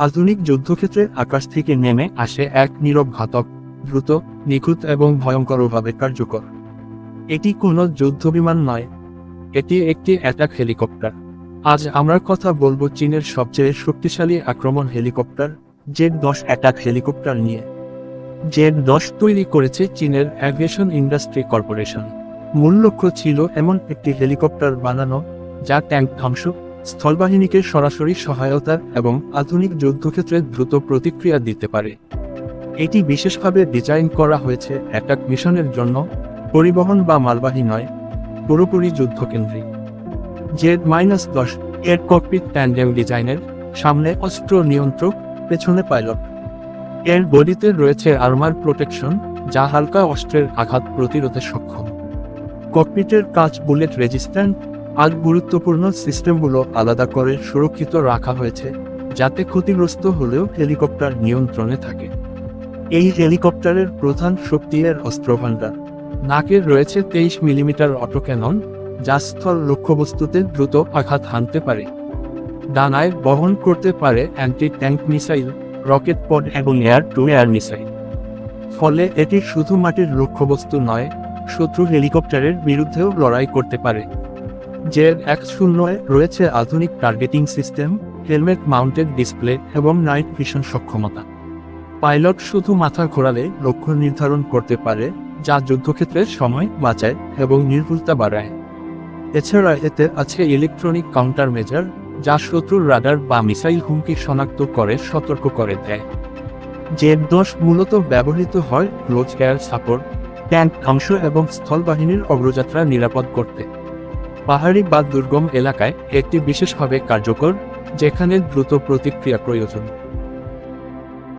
আধুনিক যুদ্ধক্ষেত্রে আকাশ থেকে নেমে আসে এক নীরব ঘাতক, দ্রুত, নিখুঁত এবং ভয়ঙ্করভাবে কার্যকর। এটি কোনো যুদ্ধবিমান নয়। এটি একটি অ্যাটাক হেলিকপ্টার আজ আমরা কথা বলব চীনের সবচেয়ে শক্তিশালী আক্রমণ হেলিকপ্টার জেড দশ অ্যাটাক হেলিকপ্টার নিয়ে। জেড দশ তৈরি করেছে চীনের অ্যাভিয়েশন ইন্ডাস্ট্রি কর্পোরেশন মূল লক্ষ্য ছিল এমন একটি হেলিকপ্টার বানানো, যা ট্যাঙ্ক ধ্বংস স্থলবাহিনীকে সরাসরি সহায়তা এবং আধুনিক যুদ্ধক্ষেত্রে দ্রুত প্রতিক্রিয়া দিতে পারে। এটি বিশেষভাবে ডিজাইন করা হয়েছে অ্যাটাক মিশনের জন্য পরিবহন বা মালবাহী নয়, পুরোপুরি যুদ্ধকেন্দ্রিক। জেড মাইনাস দশ এর ককপিট ট্যান্ডেম ডিজাইনের সামনে অস্ত্র নিয়ন্ত্রক, পেছনে পাইলট। এর বডিতে রয়েছে আর্মার প্রোটেকশন, যা হালকা অস্ত্রের আঘাত প্রতিরোধে সক্ষম। ককপিটের কাজ বুলেট রেজিস্ট্যান্ট আর গুরুত্বপূর্ণ সিস্টেমগুলো আলাদা করে সুরক্ষিত রাখা হয়েছে, যাতে ক্ষতিগ্রস্ত হলেও হেলিকপ্টার নিয়ন্ত্রণে থাকে। এই হেলিকপ্টারের প্রধান শক্তি এর অস্ত্রভাণ্ডার। নাকের রয়েছে তেইশ মিলিমিটার অটোক্যানন, যা স্থল লক্ষ্যবস্তুতে দ্রুত আঘাত হানতে পারে। ডানায় বহন করতে পারে anti tank missile, rocket pod এবং এয়ার টু এয়ার মিসাইল। ফলে এটি শুধু মাটির লক্ষ্যবস্তু নয়, শত্রু হেলিকপ্টারের বিরুদ্ধেও লড়াই করতে পারে। জেড এক শূন্যয় রয়েছে আধুনিক targeting system helmet mounted display এবং নাইট ভিশন সক্ষমতা। পাইলট শুধু মাথা ঘোরালে লক্ষ্য নির্ধারণ করতে পারে, যা যুদ্ধক্ষেত্রে সময় বাঁচায় এবং নির্ভুলতা বাড়ায়। এছাড়া এতে আছে ইলেকট্রনিক কাউন্টার মেজার যা শত্রুর রাডার বা মিসাইল হুমকি শনাক্ত করে, সতর্ক করে দেয়। জেড দশ মূলত ব্যবহৃত হয় ক্লোজ এয়ার সাপোর্ট ট্যাঙ্ক ধ্বংস এবং স্থলবাহিনীর অগ্রযাত্রা নিরাপদ করতে। পাহাড়ি বা দুর্গম এলাকায় একটি বিশেষভাবে কার্যকর যেখানে দ্রুত প্রতিক্রিয়া প্রয়োজন।